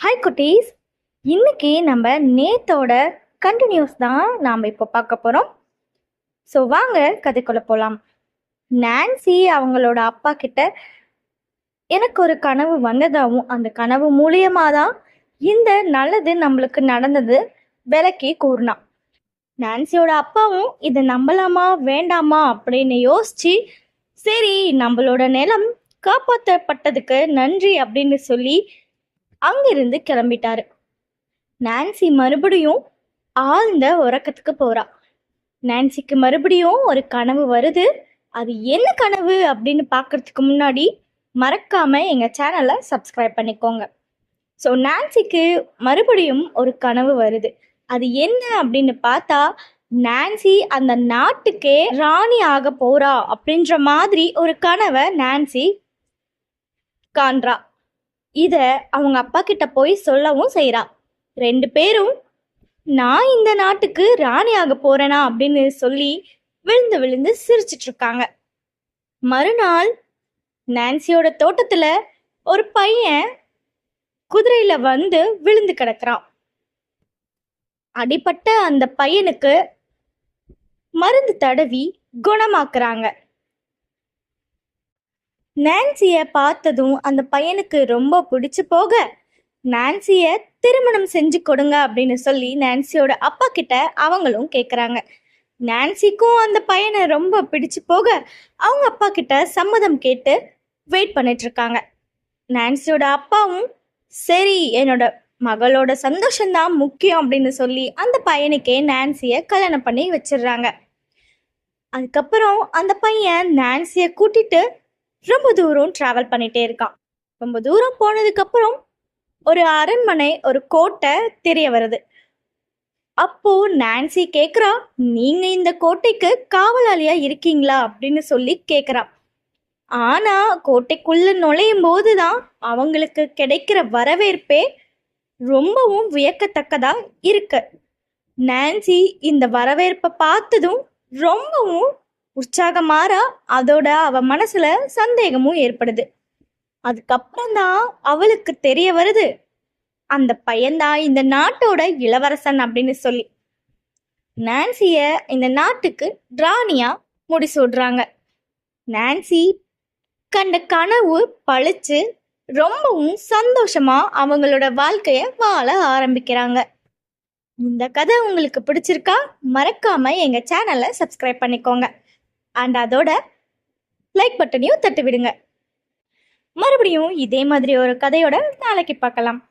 Hi குட்டீஸ். இன்னைக்கு நம்ம நேத்தோட கண்டினியூஸ் தான் நாம் இப்போ பார்க்க போகிறோம் ஸோ வாங்க கதைக்குள்ளே போகலாம் நான்சி அவங்களோட அப்பா கிட்ட எனக்கு ஒரு கனவு வந்ததாகவும் அந்த கனவு மூலியமாக தான் இந்த நல்லது நம்மளுக்கு நடந்தது விளக்கி கூறினான். நான்சியோட அப்பாவும் இதை நம்பலாமா வேண்டாமா? அப்படின்னு யோசிச்சு சரி நம்மளோட நிலம் காப்பாற்றப்பட்டதுக்கு நன்றி அப்படின்னு சொல்லி அங்கிருந்து கிளம்பிட்டாரு. நான்சி மறுபடியும் ஆழ்ந்த உறக்கத்துக்கு போறா. நான்சிக்கு மறுபடியும் ஒரு கனவு வருது. அது என்ன கனவு அப்படின்னு பார்க்கறதுக்கு முன்னாடி மறக்காம எங்க சேனலை சப்ஸ்கிரைப் பண்ணிக்கோங்க. ஸோ நான்சிக்கு மறுபடியும் ஒரு கனவு வருது. அது என்ன அப்படின்னு பார்த்தா நான்சி அந்த நாட்டுக்கே ராணி ஆக போறா அப்படின்ற மாதிரி ஒரு கனவை நான்சி காண்றா. இதை அவங்க அப்பா கிட்ட போய் சொல்லவும் செய்கிறா ரெண்டு பேரும் நான் இந்த நாட்டுக்கு ராணி ஆக போறேனா? அப்படின்னு சொல்லி விழுந்து விழுந்து சிரிச்சிட்டு இருக்காங்க. மறுநாள் நான்சியோட தோட்டத்துல ஒரு பையன் குதிரையில வந்து விழுந்து கிடக்குறான். அடிப்பட்ட அந்த பையனுக்கு மருந்து தடவி குணமாக்குறாங்க. நான்சியை பார்த்ததும் அந்த பையனுக்கு ரொம்ப பிடிச்சு போக நான்சியை திருமணம் செஞ்சு கொடுங்க அப்படின்னு சொல்லி நான்சியோட அப்பா கிட்ட அவங்களும் கேட்குறாங்க நான்சிக்கும் அந்த பையனை ரொம்ப பிடிச்சு போக அவங்க அப்பா கிட்ட சம்மதம் கேட்டு வெயிட் பண்ணிட்டு இருக்காங்க நான்சியோட அப்பாவும் சரி என்னோட மகளோட சந்தோஷம்தான் முக்கியம் அப்படின்னு சொல்லி அந்த பையனுக்கே நான்சியை கல்யாணம் பண்ணி வச்சிடுறாங்க. அதுக்கப்புறம் அந்த பையன் நான்சியை கூட்டிட்டு ரொம்ப தூரம் ட்ராவல் பண்ணிகிட்டே இருக்கான். ரொம்ப தூரம் போனதுக்கப்புறம் ஒரு அரண்மனை ஒரு கோட்டை தெரிய வருது. அப்போ நான்சி கேட்குறா நீங்க இந்த கோட்டைக்கு காவலாளியா இருக்கீங்களா? அப்படின்னு சொல்லி கேட்குறா ஆனா கோட்டைக்குள்ள நுழையும் போதுதான் அவங்களுக்கு கிடைக்கிற வரவேற்பே ரொம்பவும் வியக்கத்தக்கதா இருக்கு. நான்சி இந்த வரவேற்பை பார்த்ததும் ரொம்பவும் உற்சாகம் உற்சாகமாறா அதோட அவ மனசுல சந்தேகமும் ஏற்படுது. அதுக்கப்புறம் தான் அவளுக்கு தெரிய வருது. அந்த பையன்தான் இந்த நாட்டோட இளவரசன் அப்படின்னு சொல்லி. நான்சிய இந்த நாட்டுக்கு ராணியா முடிசூடுறாங்க நான்சி கண்ட கனவு பழிச்சு ரொம்பவும் சந்தோஷமா அவங்களோட வாழ்க்கைய வாழ ஆரம்பிக்கிறாங்க. இந்த கதை உங்களுக்கு பிடிச்சிருக்கா? மறக்காம எங்க சேனலை சப்ஸ்கிரைப் பண்ணிக்கோங்க. அண்ட் அதோட லைக் பட்டனையும் தட்டு விடுங்க மறுபடியும் இதே மாதிரி ஒரு கதையோட நாளைக்கு பார்க்கலாம்.